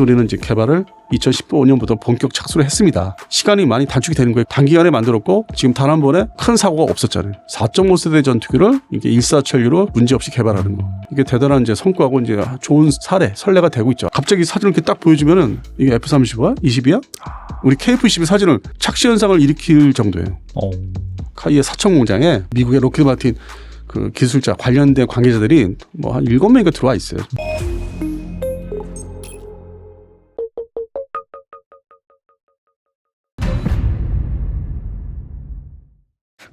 우리는 이제 개발을 2015년부터 본격 착수를 했습니다. 시간이 많이 단축이 되는 거예요. 단기간에 만들었고 지금 단 한 번에 큰 사고가 없었잖아요. 4.5세대 전투기를 이게 일사천리로 문제없이 개발하는 거. 이게 대단한 이제 성과고 이제 좋은 사례, 선례가 되고 있죠. 갑자기 사진을 이렇게 딱 보여주면은 이게 F-35야? 20이야? 우리 KF-22 사진은 착시 현상을 일으킬 정도예요. 어. 카이의 사천 공장에 미국의 로키드 마틴 그 기술자 관련된 관계자들이 뭐한 일곱 명이가 들어와 있어요.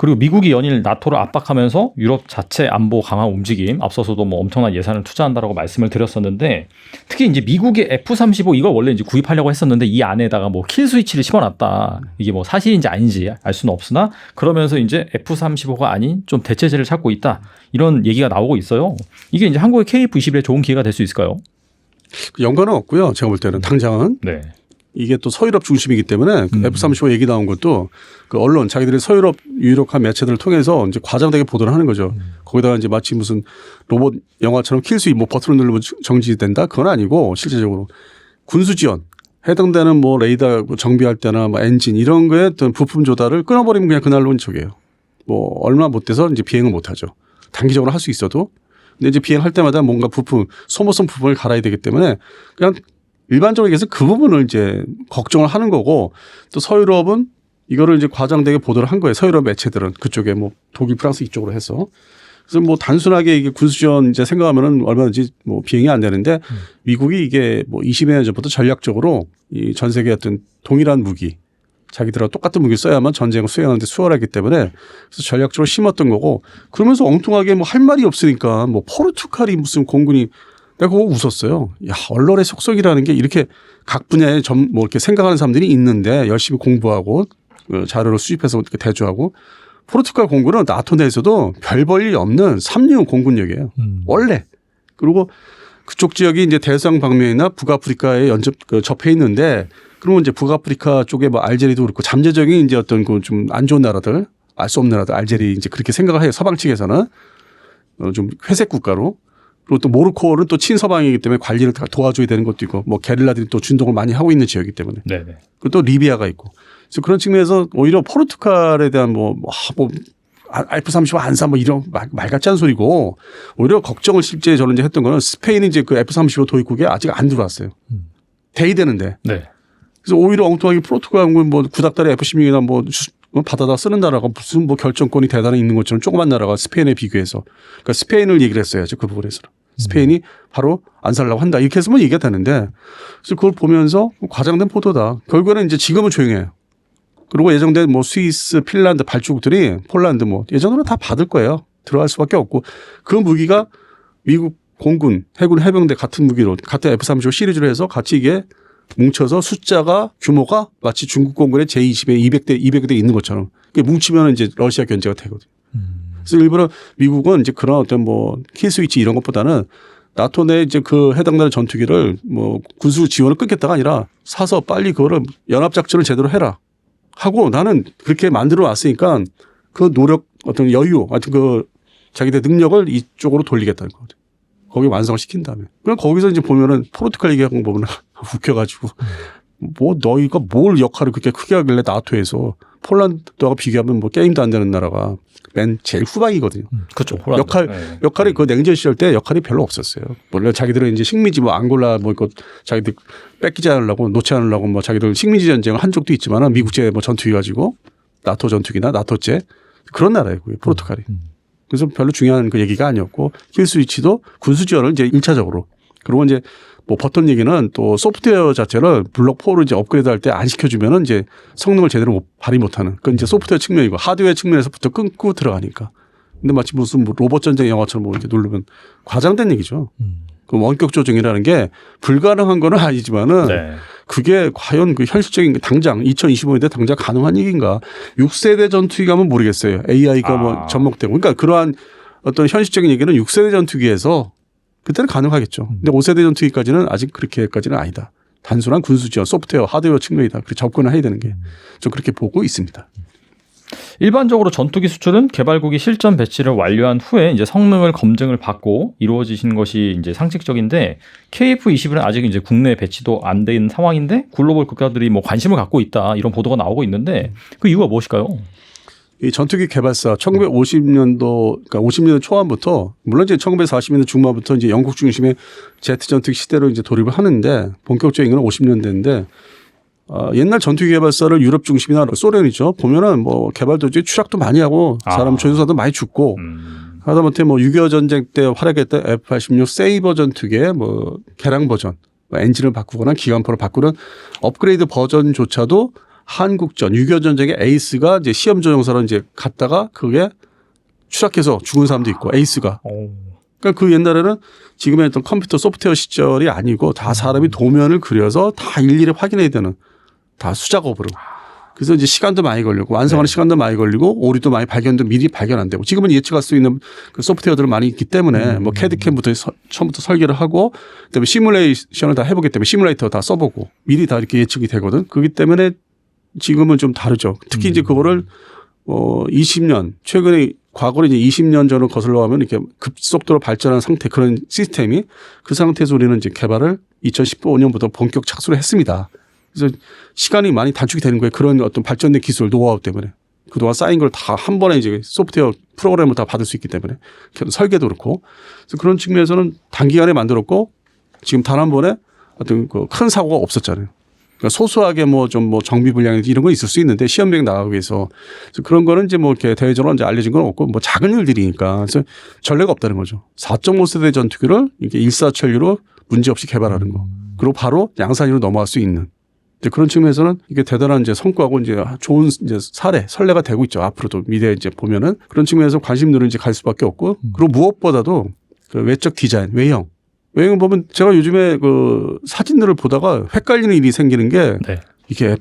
그리고 미국이 연일 나토를 압박하면서 유럽 자체 안보 강화 움직임 앞서서도 뭐 엄청난 예산을 투자한다라고 말씀을 드렸었는데 특히 이제 미국의 F-35 이걸 원래 이제 구입하려고 했었는데 이 안에다가 뭐 킬 스위치를 집어놨다 이게 뭐 사실인지 아닌지 알 수는 없으나 그러면서 이제 F-35가 아닌 좀 대체제를 찾고 있다 이런 얘기가 나오고 있어요. 이게 이제 한국의 KF-21에 좋은 기회가 될 수 있을까요? 그 연관은 없고요. 제가 볼 때는 당장은 네. 이게 또 서유럽 중심이기 때문에 그 음. F-35 얘기 나온 것도 그 언론 자기들이 서유럽 유력한 매체들을 통해서 이제 과장되게 보도를 하는 거죠. 음. 거기다가 이제 마치 무슨 로봇 영화처럼 킬 수, 뭐 버튼을 누르면 정지된다? 그건 아니고 실제적으로 군수 지원 해당되는 뭐 레이더 정비할 때나 뭐 엔진 이런 거에 어떤 부품 조달을 끊어버리면 그냥 그날로 저게요. 뭐 얼마 못 돼서 이제 비행을 못 하죠. 단기적으로 할 수 있어도 근데 이제 비행할 때마다 뭔가 부품 소모성 부품을 갈아야 되기 때문에 그냥 일반적으로 얘기해서 그 부분을 이제 걱정을 하는 거고 또 서유럽은 이거를 이제 과장되게 보도를 한 거예요. 서유럽 매체들은 그쪽에 뭐 독일, 프랑스 이쪽으로 해서. 그래서 뭐 단순하게 이게 군수지원 이제 생각하면은 얼마든지 뭐 비행이 안 되는데 미국이 이게 뭐 20여 년 전부터 전략적으로 이 전 세계 어떤 동일한 무기 자기들하고 똑같은 무기 써야만 전쟁을 수행하는데 수월하기 때문에 그래서 전략적으로 심었던 거고 그러면서 엉뚱하게 뭐 할 말이 없으니까 뭐 포르투갈이 무슨 공군이 내가 그거 웃었어요. 야, 언론의 속성이라는 게 이렇게 각 분야에 점, 뭐 이렇게 생각하는 사람들이 있는데 열심히 공부하고 그 자료를 수집해서 이렇게 대조하고 포르투갈 공군은 나토 내에서도 별 볼 일이 없는 삼류 공군력이에요. 음. 원래. 그리고 그쪽 지역이 이제 대서양 방면이나 북아프리카에 연접 그 접해 있는데 그러면 이제 북아프리카 쪽에 뭐 알제리도 그렇고 잠재적인 이제 어떤 그 좀 안 좋은 나라들 알 수 없는 나라들 알제리 이제 그렇게 생각을 해요. 서방 측에서는 어, 좀 회색 국가로 그리고 또 모로코는 또 친서방이기 때문에 관리를 다 도와줘야 되는 것도 있고 뭐 게릴라들이 또 준동을 많이 하고 있는 지역이기 때문에 네네. 그리고 또 리비아가 있고 그래서 그런 측면에서 오히려 포르투갈에 대한 뭐, 뭐, 아, 뭐 F-35 안사 뭐 이런 말, 말 같지 않은 소리고 오히려 걱정을 실제 저는 이제 했던 거는 스페인이 이제 그 F-35 도입국에 아직 안 들어왔어요. 음. 대의되는데. 네. 그래서 오히려 엉뚱하게 포르투갈은 뭐 구닥다리 F-16이나 뭐 주- 뭐 받아다 쓰는 나라가 무슨 뭐 결정권이 대단히 있는 것처럼 조그만 나라가 스페인에 비교해서 그러니까 스페인을 얘기를 했어야죠 그 부분에서는 스페인이 바로 안 살라고 한다. 이렇게 해서만 얘기가 되는데 그래서 그걸 보면서 과장된 보도다. 결국에는 이제 지금은 조용해요. 그리고 예정된 뭐 스위스 핀란드 발주국들이 폴란드 뭐 예전으로 다 받을 거예요. 들어갈 수밖에 없고. 그 무기가 미국 공군 해군 해병대 같은 무기로 같은 F-35 시리즈로 해서 같이 이게 뭉쳐서 숫자가 규모가 마치 중국 공군의 제20에 200대 200대 있는 것처럼 그게 뭉치면 이제 러시아 견제가 되거든요. 그래서 일부러 미국은 이제 그런 어떤 뭐 키스위치 이런 것보다는 나토 내 이제 그 해당되는 전투기를 뭐 군수 지원을 끊겠다가 아니라 사서 빨리 그거를 연합작전을 제대로 해라 하고 나는 그렇게 만들어 놨으니까 그 노력 어떤 여유 하여튼 그 자기들 능력을 이쪽으로 돌리겠다는 거거든요. 거기 완성을 시킨 다음에. 그럼 거기서 이제 보면은 포르투갈 얘기하는 거 보면 웃겨가지고 뭐 너희가 뭘 역할을 그렇게 크게 하길래 나토에서 폴란드와 비교하면 뭐 게임도 안 되는 나라가 맨 제일 후방이거든요. 그렇죠. 역할 네. 역할이 그 냉전 시절 때 역할이 별로 없었어요. 물론 자기들은 이제 식민지 뭐 앙골라 뭐 이거 자기들 뺏기지 않으려고 놓지 않으려고 뭐 자기들 식민지 전쟁을 한 적도 있지만은 미국제 뭐 전투기 가지고 나토 전투기나 나토제 그런 나라예요. 그게 포르투갈이. 음. 그래서 별로 중요한 그 얘기가 아니었고 킬스위치도 군수 지원을 이제 일차적으로 그리고 이제 뭐 버튼 얘기는 또 소프트웨어 자체를 블록 4로 이제 업그레이드 할 때 안 시켜주면은 이제 성능을 제대로 못, 발휘 못하는 그건 이제 소프트웨어 측면이고 하드웨어 측면에서부터 끊고 들어가니까. 근데 마치 무슨 뭐 로봇 전쟁 영화처럼 뭐 이제 누르면 과장된 얘기죠. 음. 그 원격 조정이라는 게 불가능한 건 아니지만은 네. 그게 과연 그 현실적인 당장 2025년대 당장 가능한 얘기인가? 6세대 전투기 가면 모르겠어요. AI가 아. 뭐 접목되고. 그러니까 그러한 어떤 현실적인 얘기는 6세대 전투기에서 그때는 가능하겠죠. 근데 5세대 전투기까지는 아직 그렇게까지는 아니다. 단순한 군수 지원, 소프트웨어, 하드웨어 측면이다. 그렇게 접근을 해야 되는 게 좀 그렇게 보고 있습니다. 일반적으로 전투기 수출은 개발국이 실전 배치를 완료한 후에 이제 성능을 검증을 받고 이루어지신 것이 이제 상식적인데 KF-21은 아직 이제 국내 배치도 안 된 상황인데 글로벌 국가들이 뭐 관심을 갖고 있다 이런 보도가 나오고 있는데 그 이유가 무엇일까요? 이 전투기 개발사 1950년도 그러니까 50년대 초반부터 물론 이제 1940년대 중반부터 이제 영국 중심의 제트 전투기 시대로 이제 돌입을 하는데 본격적인 건 50년대인데 어, 옛날 전투기 개발사를 유럽 중심이나 소련이죠. 보면은 뭐 개발 도중에 추락도 많이 하고 사람 아. 조종사도 많이 죽고 음. 하다못해 뭐 6.25 전쟁 때 활약했던 F-86 세이버 전투기의 뭐 개량 버전, 뭐 엔진을 바꾸거나 기관포를 바꾸는 업그레이드 버전조차도 한국전 6.25 전쟁의 에이스가 이제 시험 조종사로 이제 갔다가 그게 추락해서 죽은 사람도 있고 에이스가 오. 그러니까 그 옛날에는 지금의 어떤 컴퓨터 소프트웨어 시절이 아니고 다 사람이 도면을 그려서 다 일일이 확인해야 되는 다 수작업으로. 그래서 이제 시간도 많이 걸리고 완성하는 네. 시간도 많이 걸리고 오류도 많이 발견도 미리 발견 안 되고 지금은 예측할 수 있는 그 소프트웨어들이 많이 있기 때문에 음. 뭐 캐드캠부터 서- 처음부터 설계를 하고 그다음에 시뮬레이션을 다 해보기 때문에 시뮬레이터 다 써보고 미리 다 이렇게 예측이 되거든. 그렇기 때문에 지금은 좀 다르죠. 특히 이제 음. 그거를 어 20년 최근에 과거로 이제 20년 전을 거슬러 가면 이렇게 급속도로 발전한 상태 그런 시스템이 그 상태에서 우리는 이제 개발을 2015년부터 본격 착수를 했습니다. 그래서 시간이 많이 단축이 되는 거예요. 그런 어떤 발전된 기술 노하우 때문에 그동안 쌓인 걸 다 한 번에 이제 소프트웨어 프로그램을 다 받을 수 있기 때문에 설계도 그렇고 그래서 그런 측면에서는 단기간에 만들었고 지금 단 한 번에 어떤 그 큰 사고가 없었잖아요. 그러니까 소소하게 뭐 좀 뭐 정비 불량 이런 건 있을 수 있는데 시험 비행 나가기 위해서 그런 거는 이제 뭐 이렇게 대외적으로 이제 알려진 건 없고 뭐 작은 일들이니까 그래서 전례가 없다는 거죠. 4.5세대 전투기를 이게 일사천리로 문제 없이 개발하는 거. 그리고 바로 양산으로 넘어갈 수 있는 이제 그런 측면에서는 이게 대단한 이제 성과고 이제 좋은 이제 사례, 선례가 되고 있죠. 앞으로도 미래에 이제 보면은 그런 측면에서 관심들은 이제 갈 수밖에 없고 그리고 무엇보다도 그 외적 디자인, 외형. 외형 보면 제가 요즘에 그 사진들을 보다가 헷갈리는 일이 생기는 게 네. 이게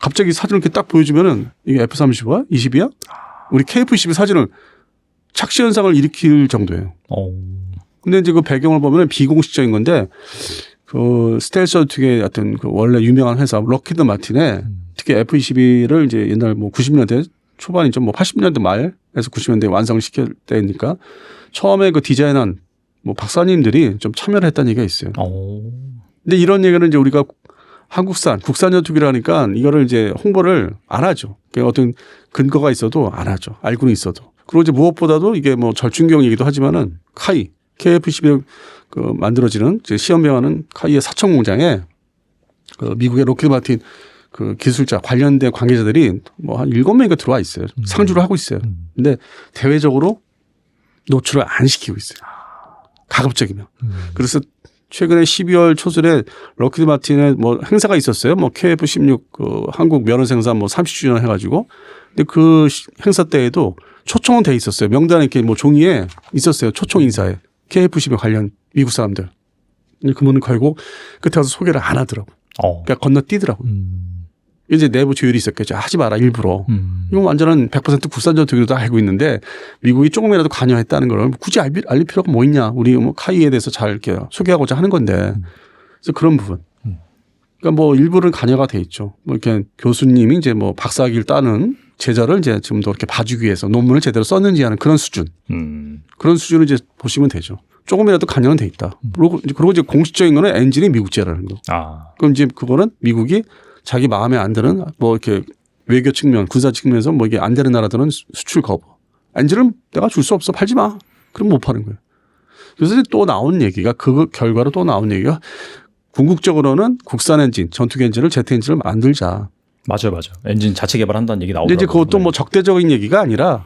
갑자기 사진을 이렇게 딱 보여주면은 이게 F-35야? 20이야? 우리 KF-22 사진을 착시 현상을 일으킬 정도예요. 어. 근데 이제 그 배경을 보면 비공식적인 건데 그 스텔스 전투기의 어떤 그 원래 유명한 회사 럭키드 마틴에 특히 F-22를 이제 옛날 뭐 90년대 초반이죠. 뭐 80년대 말에서 90년대 완성을 시킬 때니까 처음에 그 디자인한 뭐 박사님들이 좀 참여를 했다는 얘기가 있어요. 어. 근데 이런 얘기는 이제 우리가 한국산 국산 전투기라니까 이거를 이제 홍보를 안 하죠. 그러니까 어떤 근거가 있어도 안 하죠. 알고는 있어도. 그리고 이제 무엇보다도 이게 뭐 절충경 얘기도 하지만은 카이 KF-11 그 만들어지는 이제 시험병하는 카이의 사청 공장에 그 미국의 로켓 마틴 그 기술자 관련된 관계자들이 뭐 한 일곱 명인가 들어와 있어요. 상주를 하고 있어요. 음. 근데 대외적으로 노출을 안 시키고 있어요. 가급적이면. 그래서 최근에 12월 초순에 럭키드 마틴의 뭐 행사가 있었어요. 뭐 KF16 그 한국 면허 생산 뭐 30주년 해가지고. 근데 그 시- 행사 때에도 초청은 돼 있었어요. 명단에 이렇게 뭐 종이에 있었어요. 초청 인사에. KF11 관련 미국 사람들. 근데 그분은 결국 끝에 가서 소개를 안 하더라고. 어. 그러니까 건너뛰더라고. 음. 이제 내부 조율이 있었겠죠. 하지 마라 일부러. 음. 이건 완전한 100% 국산 전투기로 다 알고 있는데 미국이 조금이라도 관여했다는 걸 굳이 알, 알릴 필요가 뭐 있냐. 우리 뭐 카이에 대해서 잘 이렇게 소개하고자 하는 건데. 그래서 그런 부분. 음. 그러니까 뭐 일부는 관여가 돼 있죠. 뭐 이렇게 교수님이 이제 뭐 박사학위를 따는 제자를 이제 좀더 이렇게 봐주기 위해서 논문을 제대로 썼는지 하는 그런 수준. 음. 그런 수준을 이제 보시면 되죠. 조금이라도 관여는 돼 있다. 그리고, 이제 그리고 이제 공식적인 거는 엔진이 미국제라는 거. 아. 그럼 이제 그거는 미국이 자기 마음에 안 드는 뭐 이렇게 외교 측면, 군사 측면에서 뭐 이게 안 되는 나라들은 수- 수출 거부. 엔진은 내가 줄 수 없어. 팔지 마. 그럼 못 파는 거예요. 그래서 이제 또 나온 얘기가 그 결과로 또 나온 얘기가 궁극적으로는 국산 엔진, 전투기 엔진을 제트 엔진을 만들자. 맞아요, 맞아요. 엔진 자체 개발한다는 얘기 나오더라고요. 이제 그것도 네. 뭐 적대적인 얘기가 아니라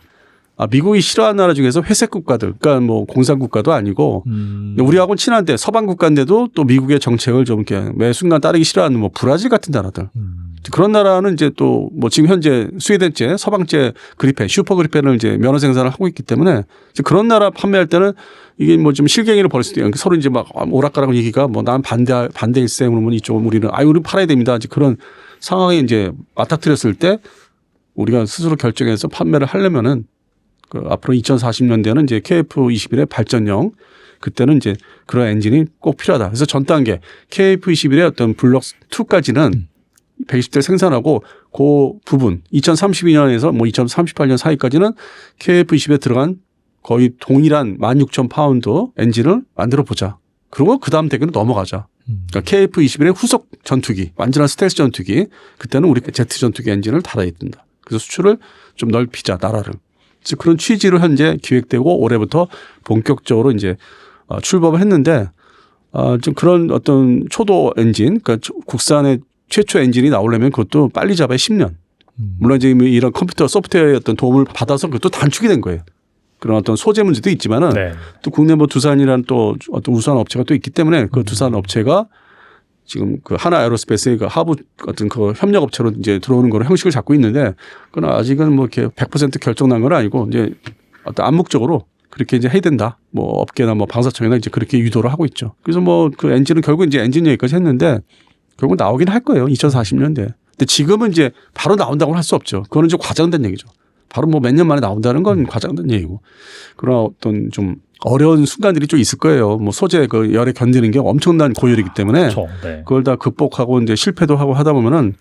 아, 미국이 싫어하는 나라 중에서 회색 국가들, 그러니까 뭐 공산 국가도 아니고 음. 우리하고는 친한데 서방 국가인데도 또 미국의 정책을 좀 이렇게 매 순간 따르기 싫어하는 뭐 브라질 같은 나라들. 음. 그런 나라는 이제 또 뭐 지금 현재 스웨덴제 서방제 그리펜 슈퍼 그리펜을 이제 면허 생산을 하고 있기 때문에 이제 그런 나라 판매할 때는 이게 뭐 좀 실갱이를 벌일 수도 있고 서로 이제 막 오락가락 얘기가 뭐 난 반대 반대 일세 그러면 이쪽은 우리는 아유 우리 팔아야 됩니다. 이제 그런 상황에 이제 맞닥뜨렸을 때 우리가 스스로 결정해서 판매를 하려면은 그 앞으로 2040년대는 이제 KF21의 발전형 그때는 이제 그런 엔진이 꼭 필요하다. 그래서 전 단계 KF21의 어떤 블록 2까지는 120대를 생산하고 그 부분 2032년에서 뭐 2038년 사이까지는 KF-20에 들어간 거의 동일한 16,000 파운드 엔진을 만들어 보자. 그리고 그 다음 대기로 넘어가자. 그러니까 KF-21의 후속 전투기, 완전한 스텔스 전투기. 그때는 우리 제트 전투기 엔진을 달아야 된다. 그래서 수출을 좀 넓히자 나라를. 그런 취지로 현재 기획되고 올해부터 본격적으로 이제 어, 출범을 했는데 어, 좀 그런 어떤 초도 엔진, 그러니까 초- 국산의 최초 엔진이 나오려면 그것도 빨리 잡아야 10년. 물론 이제 이런 컴퓨터 소프트웨어의 어떤 도움을 받아서 그것도 단축이 된 거예요. 그런 어떤 소재 문제도 있지만은 네. 또 국내 뭐 두산이라는 또 어떤 우수한 업체가 또 있기 때문에 그 두산 업체가 지금 그 하나 에어로스페이스의 그 하부 어떤 그 협력 업체로 이제 들어오는 거로 형식을 잡고 있는데 그건 아직은 뭐 이렇게 100% 결정 난 건 아니고 이제 어떤 암묵적으로 그렇게 이제 해야 된다. 뭐 업계나 뭐 방사청이나 이제 그렇게 유도를 하고 있죠. 그래서 뭐 그 엔진은 결국 이제 엔진 얘기까지 했는데 결국 나오긴 할 거예요. 2040년대. 근데 지금은 이제 바로 나온다고는 할 수 없죠. 그거는 좀 과장된 얘기죠. 바로 뭐 몇 년 만에 나온다는 건 과장된 얘기고. 그런 어떤 좀 어려운 순간들이 좀 있을 거예요. 뭐 소재 그 열에 견디는 게 엄청난 고열이기 때문에 그렇죠. 네. 그걸 다 극복하고 이제 실패도 하고 하다 보면은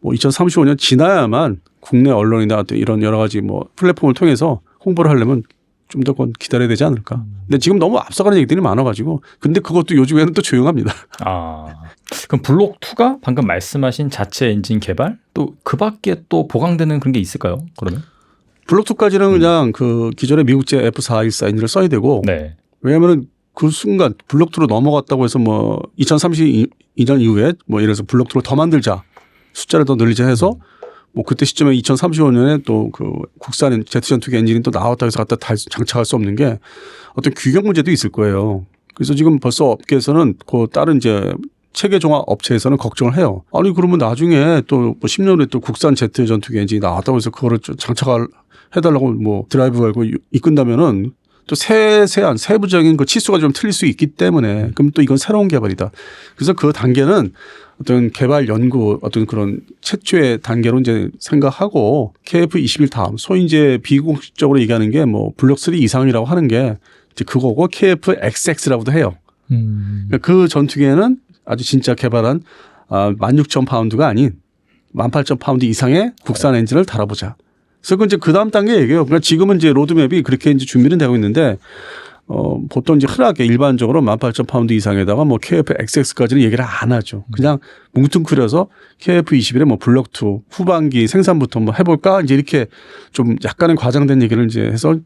뭐 2035년 지나야만 국내 언론이나 이런 여러 가지 뭐 플랫폼을 통해서 홍보를 하려면 좀 더 기다려야 되지 않을까. 근데 지금 너무 앞서가는 얘기들이 많아가지고 근데 그것도 요즘에는 또 조용합니다. 아. 그럼 블록 2가 방금 말씀하신 자체 엔진 개발 또 그 밖에 또 보강되는 그런 게 있을까요? 그러면? 블록2까지는 그냥 그 기존의 미국제 F414 엔진을 써야 되고 네. 왜냐하면은 그 순간 블록2로 넘어갔다고 해서 뭐 2032년 이후에 뭐 예를 들어서 블록2로 더 만들자 숫자를 더 늘리자 해서 뭐 그때 시점에 2035년에 또 그 국산 제트 전 투기 엔진이 또 나왔다 해서 갖다 달- 장착할 수 없는 게 어떤 규격 문제도 있을 거예요. 그래서 지금 벌써 업계에서는 그 다른 이제 체계 종합 업체에서는 걱정을 해요. 아니 그러면 나중에 또 뭐 10년 후에 또 국산 제트 전투기 엔진이 나왔다고 해서 그거를 좀 장착을 해달라고 뭐 드라이브 걸고 이끈다면은 또 세세한 세부적인 그 치수가 좀 틀릴 수 있기 때문에 그럼 또 이건 새로운 개발이다. 그래서 그 단계는 어떤 개발 연구 어떤 그런 최초의 단계로 이제 생각하고 KF21 다음 소위 이제 비공식적으로 얘기하는 게 뭐 블록 3 이상이라고 하는 게 이제 그거고 KFXX라고도 해요. 음. 그러니까 그 전투기에는 아주 진짜 개발한 아, 16,000 파운드가 아닌 18,000 파운드 이상의 국산 엔진을 달아보자. 그래서 그 이제 그 다음 단계 얘기예요. 그러니까 지금은 이제 로드맵이 그렇게 이제 준비는 되고 있는데 어, 보통 이제 흔하게 일반적으로 18,000 파운드 이상에다가 뭐 KF-XX까지는 얘기를 안 하죠. 그냥 뭉뚱그려서 KF-21에 뭐 블록 2 후반기 생산부터 뭐 해볼까 이제 이렇게 좀 약간의 과장된 얘기를 이제 해서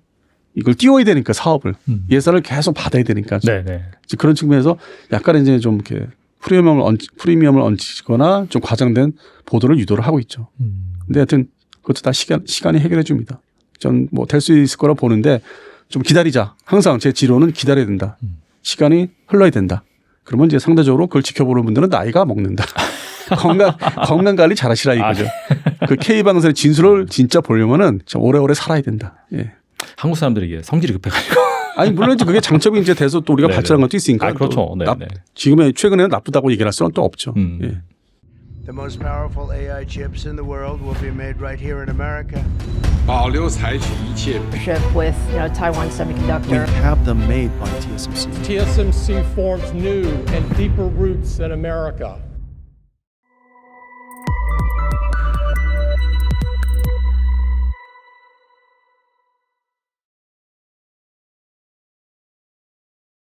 이걸 띄워야 되니까 사업을 음. 예산을 계속 받아야 되니까 네, 네. 이제 그런 측면에서 약간 이제 좀 이렇게 프리미엄을 얹, 프리미엄을 얹거나 좀 과장된 보도를 유도를 하고 있죠. 음. 근데 하여튼 그것도 다 시간, 시간이 해결해 줍니다. 전 뭐 될 수 있을 거라 보는데 좀 기다리자. 항상 제 지로는 기다려야 된다. 음. 시간이 흘러야 된다. 그러면 이제 상대적으로 그걸 지켜보는 분들은 나이가 먹는다. 건강, 건강 관리 잘 하시라 이거죠. 그 K방송의 진수를 진짜 보려면은 좀 오래오래 살아야 된다. 예. 한국 사람들이 이게 성질이 급해가지고. 아니 물론 이제 그게 장점이 이제 돼서 또 우리가 네네. 발전한 것도 있으니까. 아, 그렇죠. 또 네, 나- 네. 지금의 최근에는 나쁘다고 얘기할 수는 또 없죠. 음. 예. The most powerful AI chips in the world will be made right here in America. 保留采取一切 partnership with you know Taiwan We Semiconductor. have them made by TSMC. TSMC forms new and deeper roots in America.